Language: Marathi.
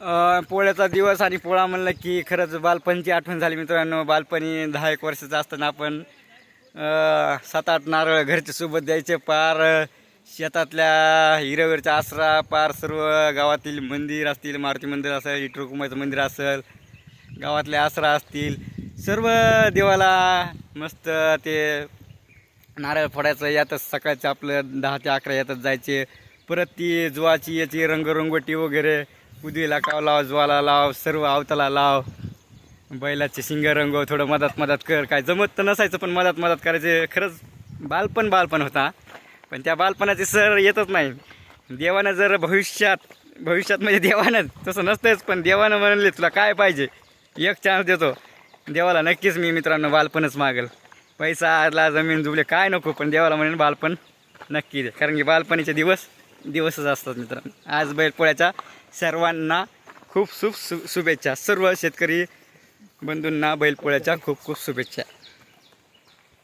पोळ्याचा दिवस आणि पोळा म्हणलं की खरंच बालपणची आठवण झाली मित्रांनो. बालपणी दहा एक वर्षाचं असताना आपण सात आठ नारळ घरच्या सोबत द्यायचे पार शेतातल्या हिरवेरच्या आसरा पार सर्व गावातील मंदिर असतील मारुती मंदिर असेल इटरुकुमाचं मंदिर असेल गावातले आसरा असतील सर्व देवाला मस्त ते नारळ फोडायचं यातच सकाळचं आपलं दहा ते अकरा यातच जायचे. परत ती जुवाची याची रंगरंगोटी वगैरे उदवीला काव लाव ज्वाला लाव सर्व आवताला लाव. बैलाचे शिंग रंगव थोडं मदत मदत कर. काय जमत तर नसायचं पण मदत मदत करायचे. खरंच बालपण बालपण होता. पण त्या बालपणाचे सर येतच नाही. देवानं जर भविष्यात भविष्यात म्हणजे देवानं तसं नसतंच पण देवानं म्हणले तुला काय पाहिजे? एक चान्स देतो. देवाला नक्कीच मी मित्रांनो बालपणच मागेल. पैसा आला जमीन जुबले काय नको पण देवाला म्हणेन बालपण नक्की दे. कारण की बालपणीचे दिवस दिवसच असतात मित्रांनो. आज बैलपोळ्याचा सर्वांना खूप खूप शु शुभेच्छा. सर्व शेतकरी बंधूंना बैलपोळ्याच्या खूप खूप शुभेच्छा.